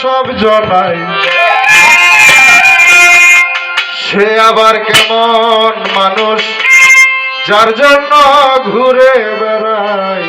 সব জনাই। সে আবার কেমন মানুষ যার জন্য ঘুরে বেড়ায়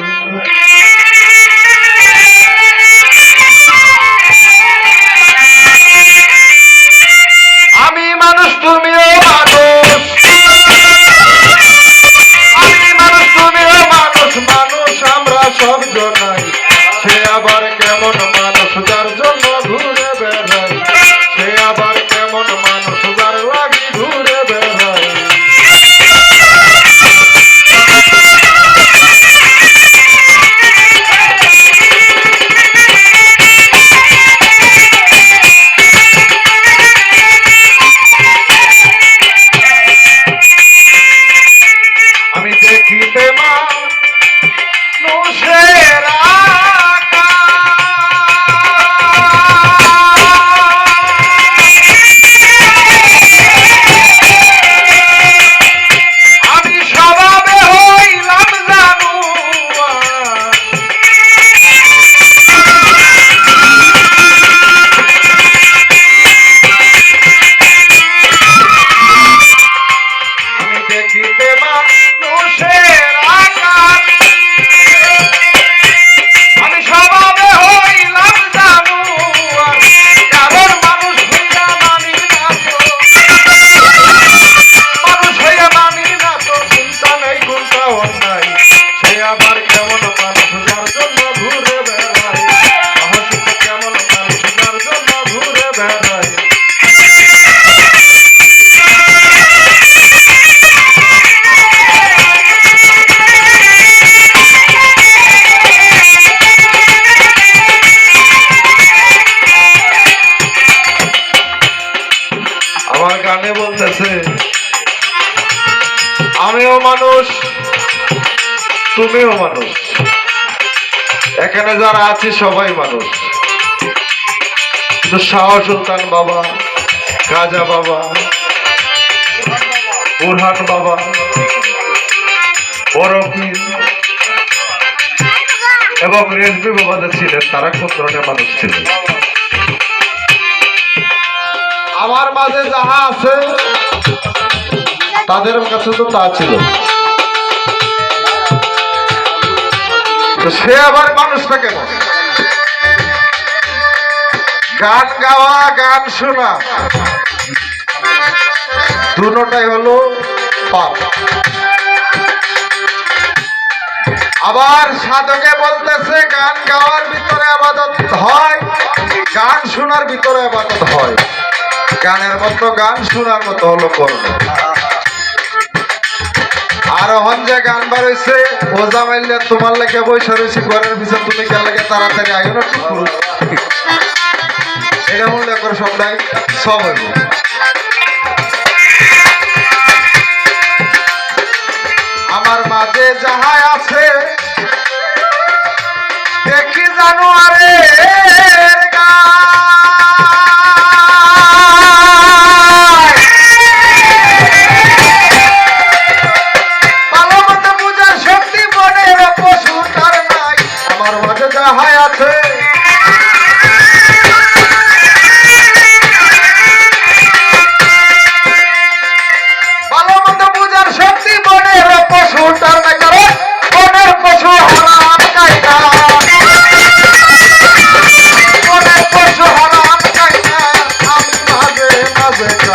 তুমিও মানুষ। এখানে যারা আছে, সবাই মানুষ। শাহ সুলতান বাবা গাজা বাবা বুরহান বাবা বড় পীর এবং রেজবি বাবা যে ছিলেন, তারা কোন ধরনের মানুষ ছিলেন আমার মাঝে যাহা আছে, তাদের কাছে তো তা ছিল। তো সে আবার মানুষটা কেন গান গাওয়া, গান শোনা। দুটাই হলো পাপ। আবার সাধকে বলতেছে, গান গাওয়ার ভিতরে আবাদত হয়, গান শোনার ভিতরে আবাদত হয়। গানের মতো গান শোনার মতো হলো আর যে গান বার হইছে ওজা মাইলে তোমার বৈশা ঘরের তুমি কে লাগে তাড়াতাড়ি আইও না। ঠিক এটা মনে করে সবটাই সব হইব। আমার মাঝে যাহা আছে, দেখি জানো আরে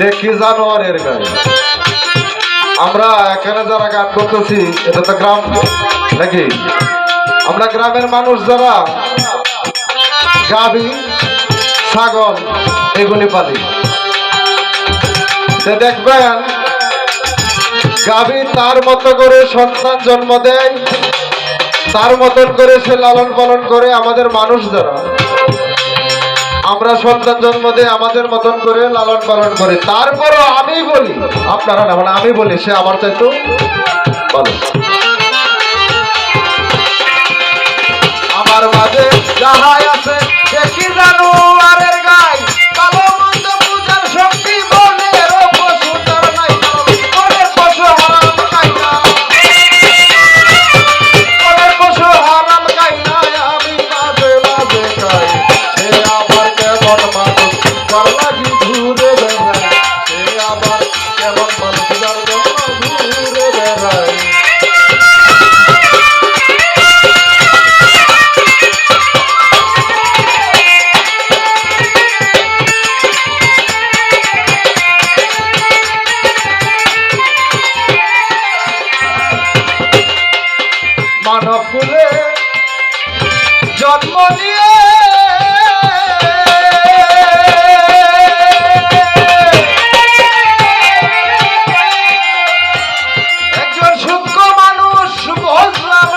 দেখি জানোয়ারের গায়ে। আমরা এখানে যারা গান করতেছি, এটা তো গ্রাম নাকি? আমরা গ্রামের মানুষ যারা গাভী, ছাগল, এগুলি পালি। তো দেখবেন, গাভী তার মতো করে সন্তান জন্ম দেয়, তার মতন করে সে লালন পালন করে আমাদের মানুষ যারা। আমরা সন্তান জন্ম দিয়ে আমাদের মতন করে লালন পালন করে। তারপরও আমি বলি, আপনারা না মানে আমি বলি, সে আমার চাইতো ভালো। আমার মাঝে যাহাই আছে জন্ম নিয়ে। একজন সূক্ষ্ম মানুষ বুঝলাম